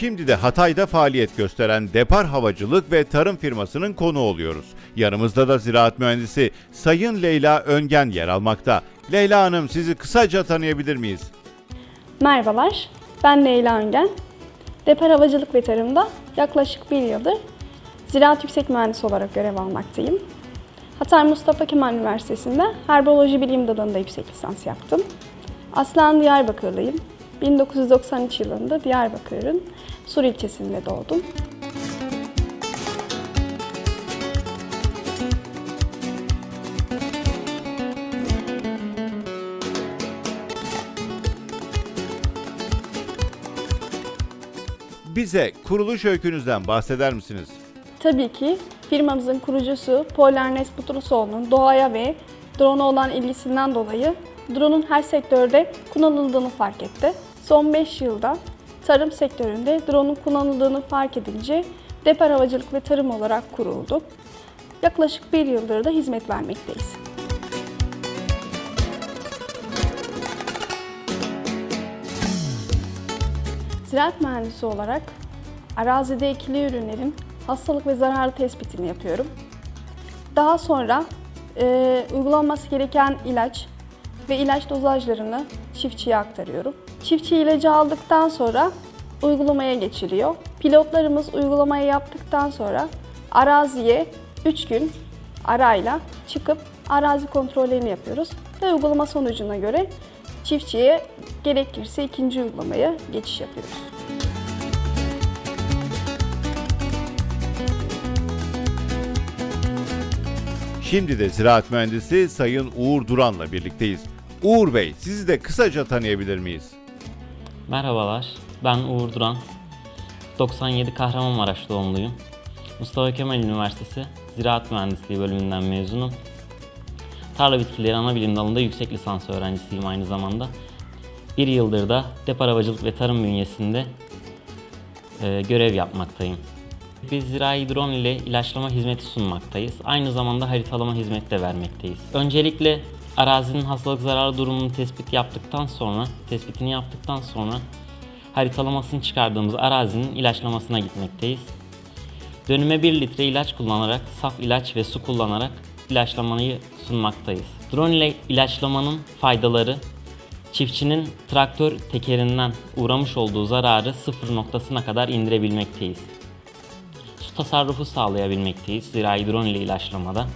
Şimdi de Hatay'da faaliyet gösteren Depar Havacılık ve Tarım firmasının konu oluyoruz. Yanımızda da ziraat mühendisi Sayın Leyla Öngen yer almakta. Leyla Hanım sizi kısaca tanıyabilir miyiz? Merhabalar, ben Leyla Öngen. Depar Havacılık ve Tarım'da yaklaşık bir yıldır Ziraat Yüksek Mühendisi olarak görev almaktayım. Hatay Mustafa Kemal Üniversitesi'nde Herboloji Bilim Dalı'nda yüksek lisans yaptım. Aslen Diyarbakırlıyım. 1993 yılında Diyarbakır'ın Sur ilçesinde doğdum. Bize kuruluş öykünüzden bahseder misiniz? Tabii ki firmamızın kurucusu Paul Ernest Butrusoğlu'nun doğaya ve drone'a olan ilgisinden dolayı drone'un her sektörde kullanıldığını fark etti. Son 5 yılda tarım sektöründe drone'un kullanıldığını fark edince Depar Havacılık ve Tarım olarak kuruldu. Yaklaşık bir yıldır da hizmet vermekteyiz. Ziraat mühendisi olarak arazide ekili ürünlerin hastalık ve zararlı tespitini yapıyorum. Daha sonra e, uygulanması gereken ilaç ve ilaç dozajlarını çiftçiye aktarıyorum. Çiftçi ilacı aldıktan sonra uygulamaya geçiliyor. Pilotlarımız uygulamayı yaptıktan sonra araziye 3 gün arayla çıkıp arazi kontrollerini yapıyoruz ve uygulama sonucuna göre çiftçiye gerekirse ikinci uygulamaya geçiş yapıyoruz. Şimdi de ziraat mühendisi Sayın Uğur Duran'la birlikteyiz. Uğur Bey, sizi de kısaca tanıyabilir miyiz? Merhabalar, ben Uğur Duran. 97 Kahramanmaraş doğumluyum. Mustafa Kemal Üniversitesi Ziraat Mühendisliği bölümünden mezunum. Tarla bitkileri ana bilim dalında yüksek lisans öğrencisiyim aynı zamanda. Bir yıldır da depar havacılık ve tarım bünyesinde e, görev yapmaktayım. Biz zirai drone ile ilaçlama hizmeti sunmaktayız. Aynı zamanda haritalama hizmeti de vermekteyiz. Öncelikle arazinin hastalık zararı durumunu tespit yaptıktan sonra, tespitini yaptıktan sonra haritalamasını çıkardığımız arazinin ilaçlamasına gitmekteyiz. Dönüme 1 litre ilaç kullanarak, saf ilaç ve su kullanarak ilaçlamayı sunmaktayız. Drone ile ilaçlamanın faydaları çiftçinin traktör tekerinden uğramış olduğu zararı sıfır noktasına kadar indirebilmekteyiz. Su tasarrufu sağlayabilmekteyiz zirai drone ile ilaçlamada.